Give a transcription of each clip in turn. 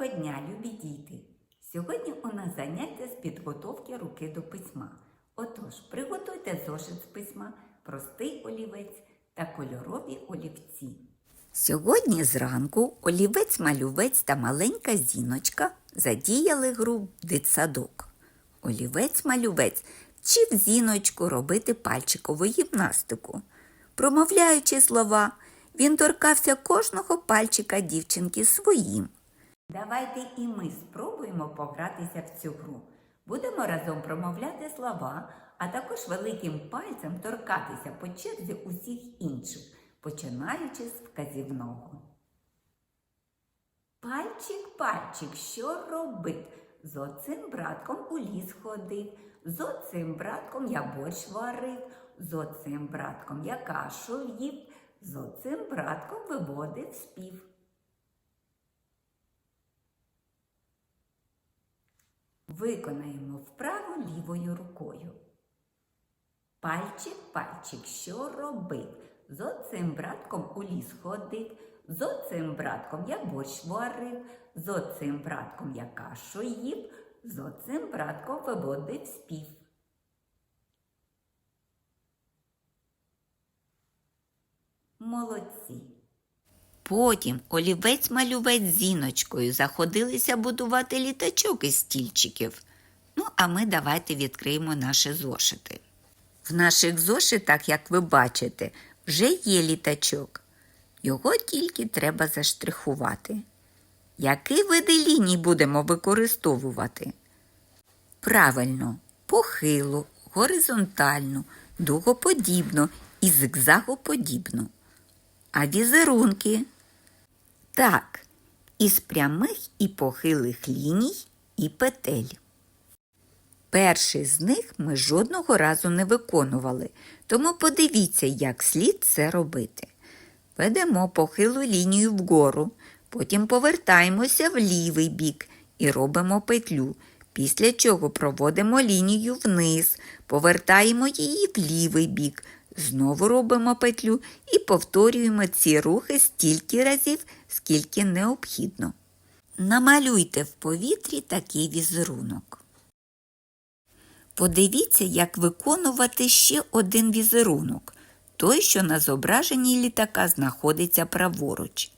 Доброго дня, любі діти! Сьогодні у нас заняття з підготовки руки до письма. Отож, приготуйте зошит з письма, простий олівець та кольорові олівці. Сьогодні зранку олівець-малювець та маленька зіночка задіяли гру дитсадок. Олівець-малювець вчив зіночку робити пальчикову гімнастику. Промовляючи слова, він торкався кожного пальчика дівчинки своїм. Давайте і ми спробуємо погратися в цю гру. Будемо разом промовляти слова, а також великим пальцем торкатися по черзі усіх інших, починаючи з вказівного. Пальчик, пальчик, що робить? З оцим братком у ліс ходив, з оцим братком я борщ варив, з оцим братком я кашу їв, з оцим братком виводив спів. Виконаємо вправу лівою рукою. Пальчик, пальчик, що робив? З оцим братком у ліс ходив, з оцим братком я борщ варив, з оцим братком я кашу їв, з оцим братком виводив спів. Молодці. Потім олівець-малювець зіночкою заходилися будувати літачок із стільчиків. Ну, а ми давайте відкриємо наші зошити. В наших зошитах, як ви бачите, вже є літачок. Його тільки треба заштрихувати. Які види ліній будемо використовувати? Правильно, похилу, горизонтальну, дугоподібну і зигзагоподібну. А візерунки? Так, із прямих і похилих ліній і петель. Перший з них ми жодного разу не виконували, тому подивіться, як слід це робити. Ведемо похилу лінію вгору, потім повертаємося в лівий бік і робимо петлю, після чого проводимо лінію вниз, повертаємо її в лівий бік, знову робимо петлю і повторюємо ці рухи стільки разів, скільки необхідно. Намалюйте в повітрі такий візерунок. Подивіться, як виконувати ще один візерунок, той, що на зображенні літака знаходиться праворуч.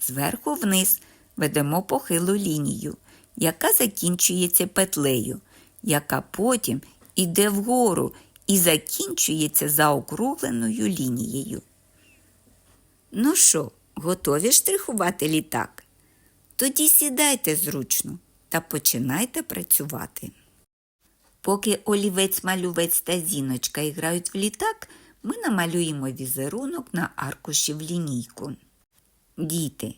Зверху вниз ведемо похилу лінію, яка закінчується петлею, яка потім іде вгору і закінчується заокругленою лінією. Ну що, готові штрихувати літак? Тоді сідайте зручно та починайте працювати. Поки олівець-малювець та зіночка грають в літак, ми намалюємо візерунок на аркуші в лінійку. Діти,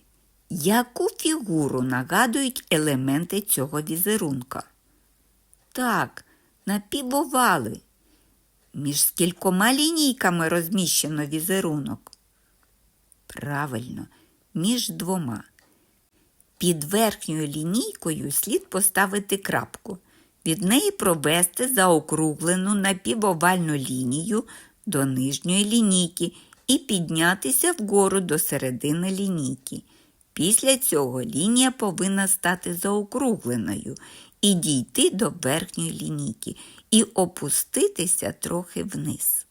яку фігуру нагадують елементи цього візерунка? Так, напівовали. Між скількома лінійками розміщено візерунок. Правильно, між двома. Під верхньою лінійкою слід поставити крапку. Від неї провести заокруглену напівовальну лінію до нижньої лінійки і піднятися вгору до середини лінійки. Після цього лінія повинна стати заокругленою і дійти до верхньої лінійки і опуститися трохи вниз.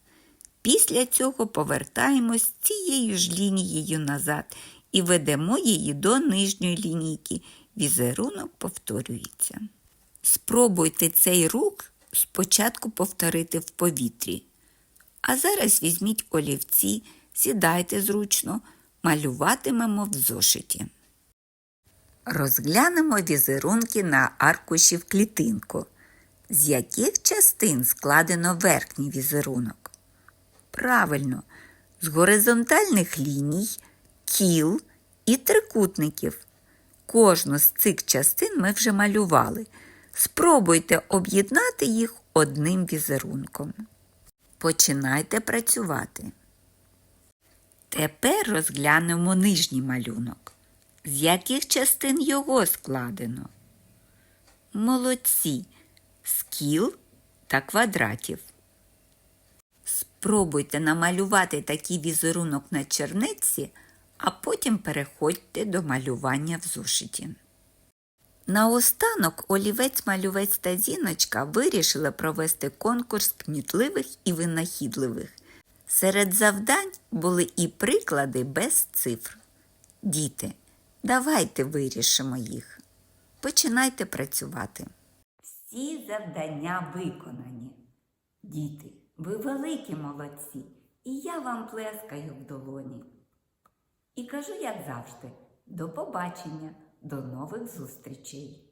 Після цього повертаємось цією ж лінією назад і ведемо її до нижньої лінійки. Візерунок повторюється. Спробуйте цей рух спочатку повторити в повітрі. А зараз візьміть олівці, сідайте зручно, малюватимемо в зошиті. Розглянемо візерунки на аркуші в клітинку. З яких частин складено верхній візерунок? Правильно, з горизонтальних ліній, кіл і трикутників. Кожну з цих частин ми вже малювали. Спробуйте об'єднати їх одним візерунком. Починайте працювати. Тепер розглянемо нижній малюнок. З яких частин його складено? Молодці, з кіл та квадратів. Спробуйте намалювати такий візерунок на чернетці, а потім переходьте до малювання в зошиті. Наостанок олівець, малювець та зіночка вирішили провести конкурс кмітливих і винахідливих. Серед завдань були і приклади без цифр. Діти, давайте вирішимо їх. Починайте працювати. Всі завдання виконані. Діти, ви великі молодці, і я вам плескаю в долоні. І кажу, як завжди, до побачення, до нових зустрічей.